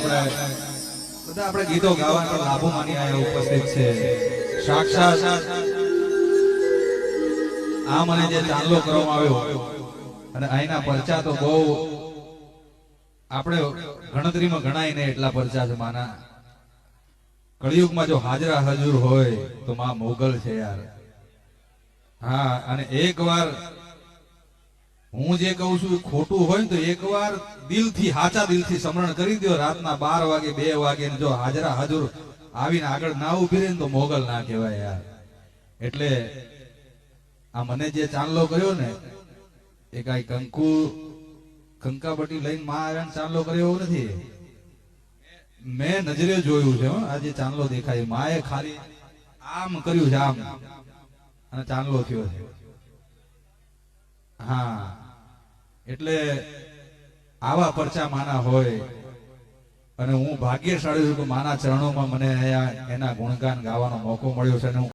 આપણે બધા આપણે ગીતો ગાવાનો લાભો માની અહીંયા ઉપસ્થિત છે. સાક્ષાત આ મને જે ચાંદલો કરવામાં આવ્યો, અને અહીંના પરચા તો બહુ આપણે ગણતરીમાં ગણાય ને એટલા પરચા છે માના. કળિયુગમાં જો હાજરા હજુર હોય તો માં મોગલ છે યાર. હા, અને એક વાર હું જે કહું છું ખોટું હોય તો એકવાર દિલથી હાચા દિલથી સમરણ કરી દો રાતના બાર વાગે, બે વાગે જો હાજરા હાજર આવીને આગળ ના ઊભી રહે તો મોગલ ના કહેવાય યાર. એટલે આ મને જે ચાંદલો કર્યો ને, એ કઈ કંકુ કંકાપટી લઈને માં આવ્યા ચાંદલો કર્યો એવું નથી. મેં નજરે જોયું છે આ જે ચાંદલો દેખાય માએ ખાલી આમ કર્યું છે આમ. અને ચાંદલો થયો છે. હા. એટલે આવા પરચા માના હોય અને હું ભાગ્યશાળી છું કે માના ચરણોમાં મને અહીંયા એના ગુણગાન ગાવાનો મોકો મળ્યો છે અને હું